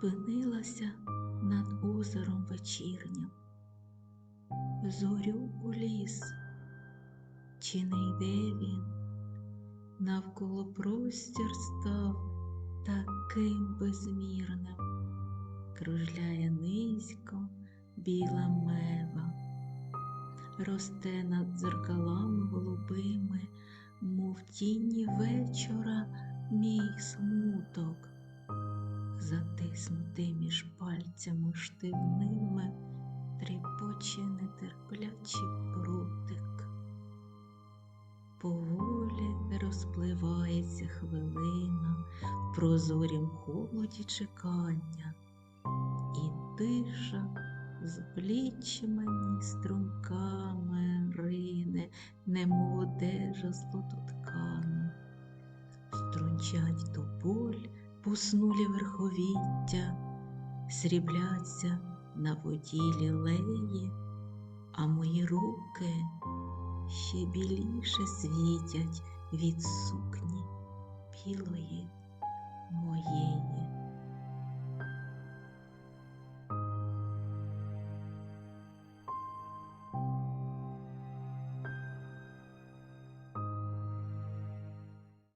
спинилася над озером вечірнім. Зорю у ліс, чи не йде він? Навколо простір став таким безмірним, кружляє низько біла мева, росте над дзеркалами голубими, мов тіні вечора мій смуток, затиснутий між пальцями штивними, тріпоче нетерплячий прутик. Поволі розпливається хвилина в прозорім холоді чекання, і тиша з плічмені струмками рине, немов одежа злототкана. До боль поснулі верховіття, срібляться на воді лілеї, а мої руки ще біліше світять від сукні білої моєї.